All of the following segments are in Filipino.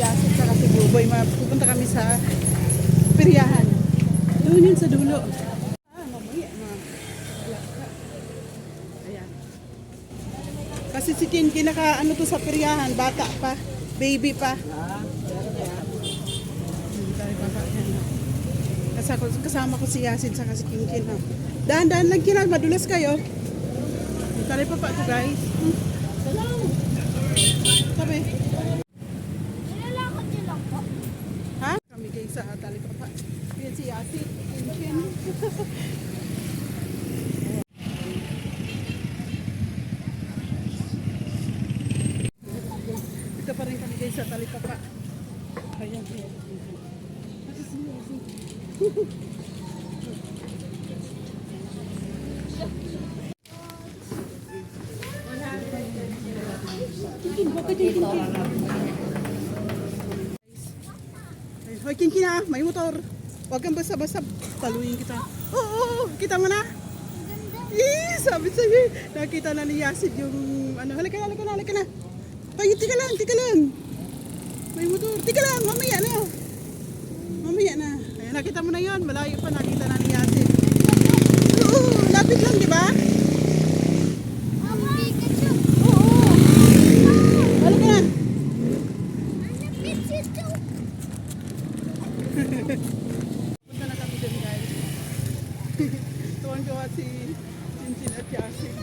Yasin sa si Buboy. Pupunta kami sa Piryahan. Doon yun sa dulo. Ah, mamaya. Ayan. Kasi si Kin, kinaka ano to sa Piryahan, bata pa, baby pa. Kasama, kasama ko si Yasin sa si Kin Kin. Oh. Dahan-dahan lang kinal, madulas kayo. Tari pa pa ito guys. Hmm. Sabi. Nilalakad niyo lang po. Ha? Kami guys sa tali pa pa. Kin Kin. Ito pa rin kami guys sa tali pa pa. Ayan. ayan. Kasi si Yasin. Kin, bakit yung Kin Kin? Hoy, Kin Kin ah, may motor. Huwag kang basta-basta taluin kita. Oo, oo, oo, kita mo na. Eh, sabi sa'yo, nakita na ni Yasid yung ano, halika na, halika na, halika na. Tayo, tika lang, tika lang. May motor, tika lang, mamaya na. Mamaya na. Ayan, nakita mo na yon, malayo pa, nakita na ni Yasid. Oo, lapit lang, di ba? Mama, Pikachu. Oo. Halika na. Ano, Pikachu? Punta na kami dun guys. Tuwan-tuwa si Cincin at Yasin.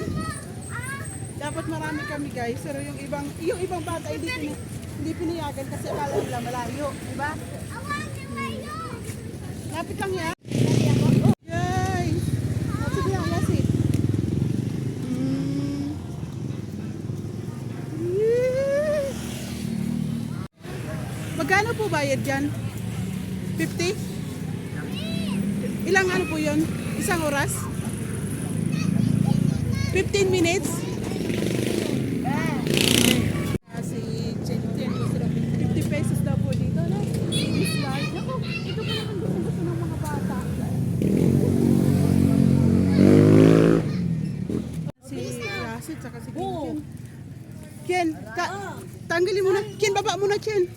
Dapat marami kami guys, pero yung ibang yung ibang bata hindi pini, hindi pinayagan kasi akala nila malayo, di ba? Lapit lang yan. Oh, yay! Oh, sige lang, Yasin. Mm. Yay! Magkano po bayad dyan? 50? Ilang ano po yun? Isang oras? 15 minutes? Ah, si daw 50 pesos daw po dito. No? Slide. Ako, ito pa naman gusto gusto ng mga bata. Si Rasid saka si Ken. Ken, ka, tanggalin mo na. Ken, baba mo na, Ken.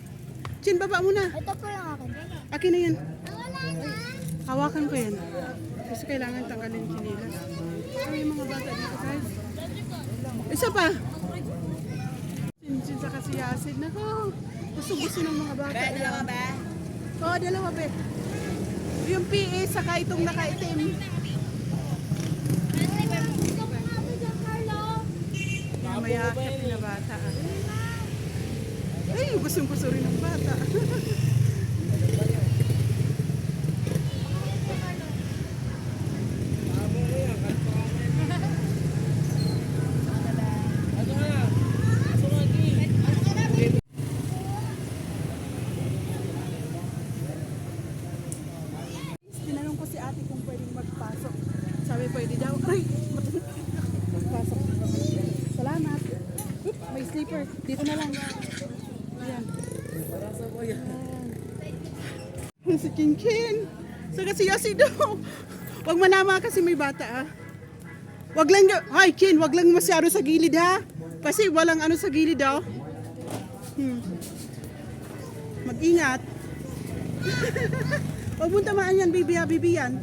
Ken, baba mo na. Ito po yung akin. Akin na yan. Wala na. Hawakan ko yan. Kasi kailangan tanggalin yung chinilas. So yung mga bata dito guys. Isa pa. Sinsin sa kasi Yasid. Nako. Gusto gusto ng mga bata. Ba, dalawa ba? Oo, dalawa be. Yung PA saka itong nakaitim. Ba? Yung mayakap na bata. Ay, gustong gusto rin ng bata. Sabi pwede daw. Ay, magpasok. Salamat. May slipper. Dito na lang. Ayan. Ayan. Si Kinkin. Sa kasi daw. Huwag manama kasi may bata ah. Wag lang, ay Kin, wag lang masyado sa gilid ha. Kasi walang ano sa gilid daw. Hmm. Mag-ingat. Huwag mong tamaan yan, baby ha, baby yan.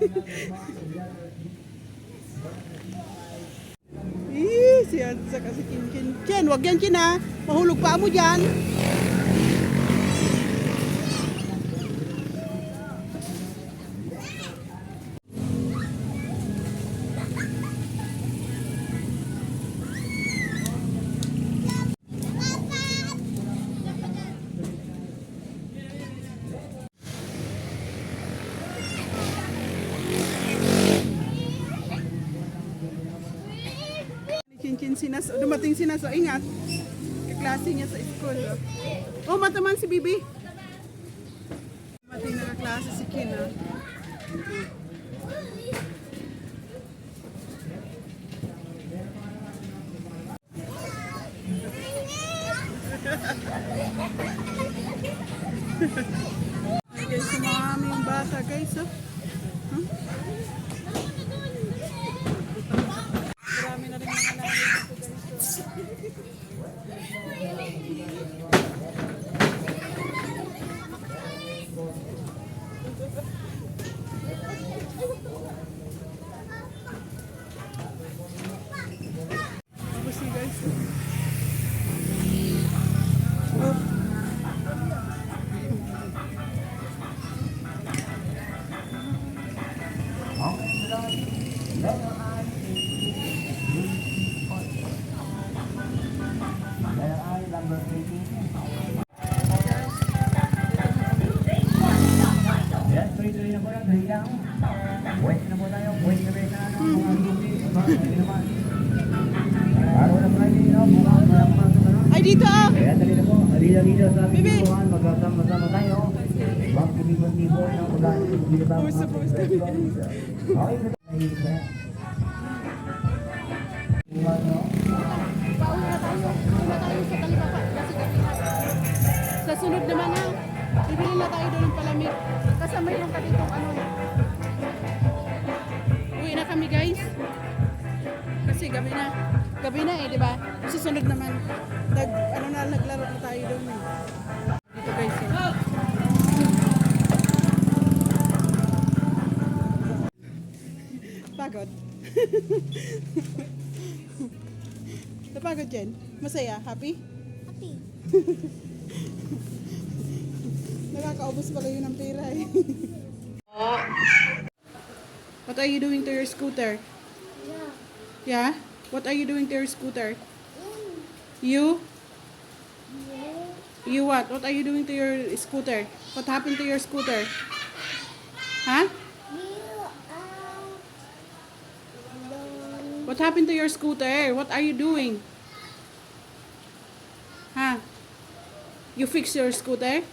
Eh, siya sa kasi kin kin. Ken, wag yan kin ha. Mahulog pa mo dyan. Sinas, dumating sinas, oh, ingat. Kaklase niya sa school. Oh, mataman si Bibi. Dumating na kaklase si Kin. Oh. Ay guys, sumami yung bata guys. Oh. Huh? Hmm. Ay, dito ah! Kaya dali na po. Dali-dali sa ating tuhan. Magkasama-sama tayo. Huwag kumibot-ibot ng ulan. We're supposed to be Okay. Pauwi na tayo. Pauwi na tayo sa talipapa. Sa sunod naman ah. Bibili na tayo doon ng palamig. Kasi mayroon ka dito ano. Uwi na kami guys. Kasi gabi na. Gabi na eh, di ba? Susunod naman. Nag, ano na, naglaro na tayo doon eh. Dito guys. Eh. Pagod. Napagod Jen? Masaya? Happy? Happy. Nakakaubos pala yun ng pera eh. What are you doing to your scooter? Yeah. Yeah? What are you doing to your scooter? Mm. You? Yeah. You what? What are you doing to your scooter? What happened to your scooter? Huh? Alone. What happened to your scooter? What are you doing? Huh? You fix your scooter?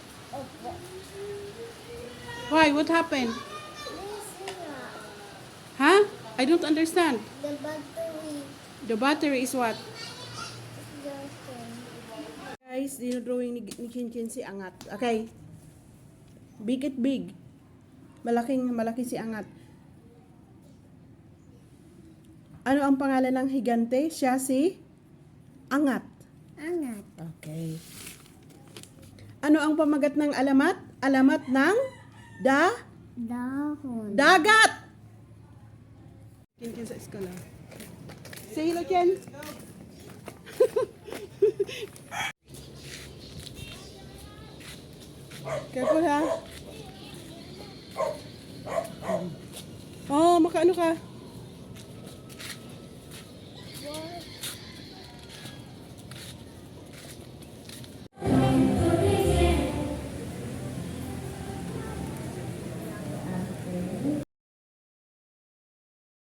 Why? What happened? Huh? I don't understand. The battery The battery is what? Guys, dinodrawing ni, ni Kinchin si Angat. Okay. Big it big. Malaking malaki si Angat. Ano ang pangalan ng higante? Siya si Angat. Angat. Okay. Ano ang pamagat ng alamat? Alamat ng da Dahon. dagat. Kinchin sa eskwela. Say hello, Ken. Careful ha. Oh, makaano ka?